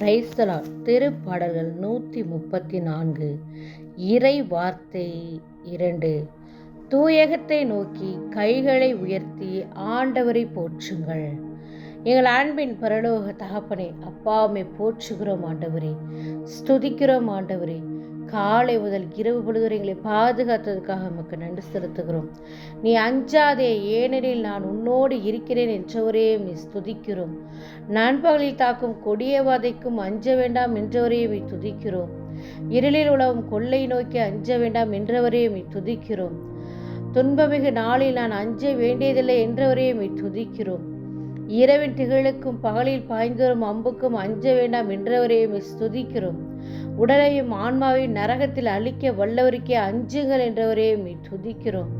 பிரைஸ்தலா திருப்பாடல்கள் நூற்றி முப்பத்தி நான்கு. இறை வார்த்தை இரண்டு. தூயகத்தை நோக்கி கைகளை உயர்த்தி ஆண்டவரை போற்றுங்கள். எங்கள் அன்பின் பரலோக தகப்பனே அப்பாவுமே போற்றுகிறோம் ஆண்டவரே. ஸ்துதிக்கிறோம் ஆண்டவரே. காலை முதல் இரவு பொழுது எங்களை பாதுகாத்ததுக்காக நமக்கு நன்றி செலுத்துகிறோம். நீ அஞ்சாதே ஏனெனில் நான் உன்னோடு இருக்கிறேன் என்றவரையும் நீ துதிக்கிறோம் நண்பகலில் தாக்கும் கொடியவாதைக்கும் அஞ்ச வேண்டாம் என்றவரையும் நீ துதிக்கிறோம். இருளில் உலவும் கொள்ளை நோக்கி அஞ்ச வேண்டாம் என்றவரையும் நீ துதிக்கிறோம். துன்பமிகு நாளில் நான் அஞ்ச வேண்டியதில்லை என்றவரையும் நீ துதிக்கிறோம். இரவின் திகழுக்கும் பகலில் பாய்ந்தோறும் அம்புக்கும் அஞ்ச வேண்டாம் என்றவரையும் துதிக்கிறோம் ஸ்துதிக்கிறோம். உடலையும் ஆன்மாவையும் நரகத்தில் அழிக்க வல்லவருக்கே அஞ்சுங்கள் என்றவரையும் துதிக்கிறோம்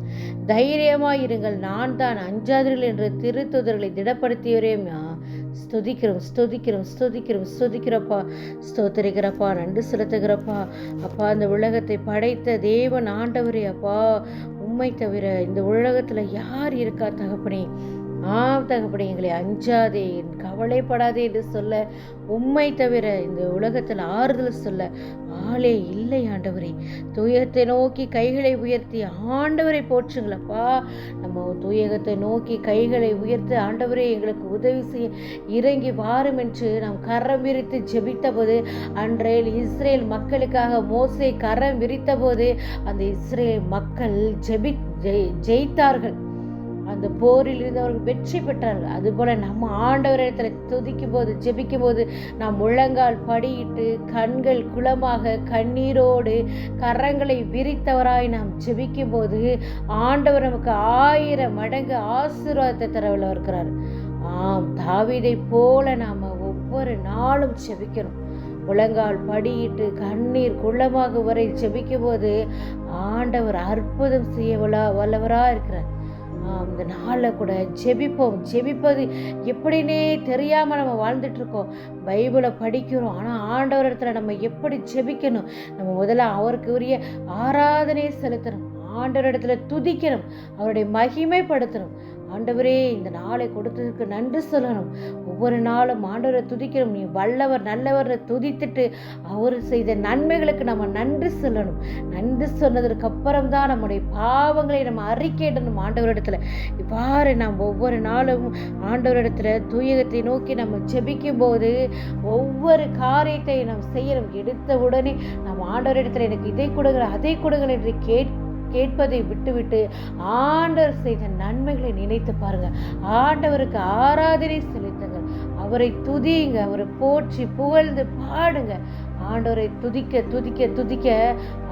தைரியமாயிருங்கள் நான் தான் அஞ்சாதீர்கள் என்ற திருத்துதர்களை திடப்படுத்தியவரையும் ஸ்துதிக்கிறோம் ஸ்துதிக்கிறோம் ஸ்துதிக்கிறோம் ஸ்துதிக்கிறப்பா ஸ்தோத்தரிக்கிறப்பா நண்டு செலுத்துகிறப்பா. அப்பா அந்த உலகத்தை படைத்த தேவன் ஆண்டவரே அப்பா. உண்மை தவிர இந்த உலகத்தில் யார் இருக்கா தகப்பனே? ஆம் தகப்படி எங்களை அஞ்சாதே கவலைப்படாதே என்று சொல்ல உண்மை தவிர இந்த உலகத்தில் ஆறுதல் சொல்ல ஆளே இல்லை ஆண்டவரே. தூயகத்தை நோக்கி கைகளை உயர்த்தி ஆண்டவரை போற்றுங்களப்பா நம்ம தூயகத்தை நோக்கி கைகளை உயர்த்தி ஆண்டவரே எங்களுக்கு உதவி செய்ய இறங்கி வாரும் என்று நாம் கரம் விரித்து ஜெபித்த போது அன்றையில் இஸ்ரேல் மக்களுக்காக மோசை கரம் விரித்த போது அந்த இஸ்ரேல் மக்கள் ஜெபி ஜெயித்தார்கள். அந்த போரில் இருந்து அவர்கள் வெற்றி பெற்றார்கள். அதுபோல நம்ம ஆண்டவரிடத்தில் துதிக்கும் போது ஜெபிக்கும் போது நாம் முழங்கால் படியிட்டு கண்கள் குளமாக கண்ணீரோடு கரங்களை விரித்தவராய் நாம் ஜெபிக்கும் போது ஆண்டவர் நமக்கு ஆயிரம் மடங்கு ஆசீர்வாதத்தை தரவில் இருக்கிறார். ஆம் தாவிதை போல நாம் ஒவ்வொரு நாளும் ஜெபிக்கணும். முழங்கால் படியிட்டு கண்ணீர் குள்ளமாக வரை ஜெபிக்கும் போது ஆண்டவர் அற்புதம் செய்ய வல்லவராக இருக்கிறார். இந்த நாளில் கூட ஜெபிப்போம் ஜெபிப்பது எப்படின்னே தெரியாமல் நம்ம வாழ்ந்துட்டு இருக்கோம் பைபிளை படிக்கிறோம். ஆனால் ஆண்டவர் இடத்துல நம்ம எப்படி ஜெபிக்கணும்? நம்ம முதல்ல அவருக்கு உரிய ஆராதனையை செலுத்தணும். ஆண்டவர் இடத்துல துதிக்கணும் அவருடைய மகிமைப்படுத்தணும். ஆண்டவரே இந்த நாளை கொடுத்ததுக்கு நன்றி சொல்லணும். ஒவ்வொரு நாளும் ஆண்டவரை துதிக்கணும் நீ வல்லவர் நல்லவர் துதித்துட்டு அவர் செய்த நன்மைகளுக்கு நம்ம நன்றி சொல்லணும். நன்றி சொன்னதற்கு அப்புறம் தான் நம்முடைய பாவங்களை நம்ம அறிக்கையிடணும் ஆண்டவரிடத்துல இவ்வாறு நாம் ஒவ்வொரு நாளும் ஆண்டவரிடத்துல தூயகத்தை நோக்கி நம்ம ஜெபிக்கும் போது ஒவ்வொரு காரியத்தை நாம் செய்யணும். எடுத்த உடனே நம்ம ஆண்டவரிடத்துல எனக்கு இதை கொடுங்க அதை கொடுங்கள் என்று கேட்க கேட்பதை விட்டுவிட்டு ஆண்டவர் செய்த நன்மைகளை நினைத்து பாருங்க. ஆண்டவருக்கு ஆராதனை செலுத்துங்கள். அவரை துதியுங்க அவரை போற்றி புகழ்ந்து பாடுங்க ஆண்டவரை துதிக்க துதிக்க துதிக்க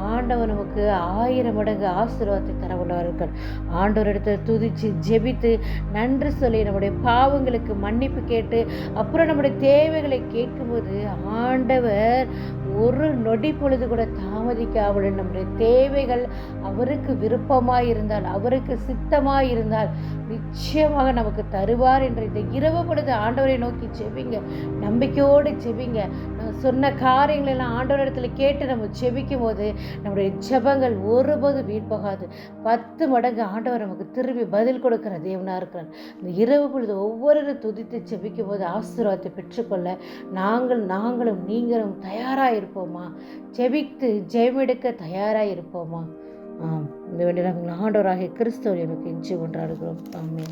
ஆண்டவர் நமக்கு ஆயிரம் மடங்கு ஆசீர்வாதத்தை தர உள்ளவர்கள் ஆண்டவர் இடத்துல துதிச்சு ஜெபித்து நன்றி சொல்லி நம்முடைய பாவங்களுக்கு மன்னிப்பு கேட்டு அப்புறம் நம்முடைய தேவைகளை கேட்கும்போது ஆண்டவர் ஒரு நொடி பொழுது கூட தாமதிக்காமல் நம்முடைய தேவைகள் அவருக்கு விருப்பமாக இருந்தால் அவருக்கு சித்தமாக இருந்தால் நிச்சயமாக நமக்கு தருவார் என்ற இந்த இரவு பொழுது ஆண்டவரை நோக்கி செவிங்க நம்பிக்கையோடு செவிங்க நான் சொன்ன காரியங்களெல்லாம் ஆண்டவரிடத்துல கேட்டு நம்ம செபிக்கும் போது நம்முடைய ஜபங்கள் ஒருபோது வீண்போகாது பத்து மடங்கு ஆண்டவர் நமக்கு திரும்பி பதில் கொடுக்குற தேவனாக இருக்கிறார். இந்த இரவு பொழுது ஒவ்வொரு துதித்து செபிக்கும் போது ஆசீர்வாதத்தை பெற்றுக்கொள்ள நாங்கள் நாங்களும் நீங்களும் தயாராக இருப்போமா ஜெபித்து ஜெயமெடுக்க தயாராக இருப்போமா ஆம். இந்த வேண்டிய நாங்கள் ஆண்டவராகிய கிறிஸ்தவர் எனக்கு இஞ்சி கொண்டாடுகிறோம். ஆமே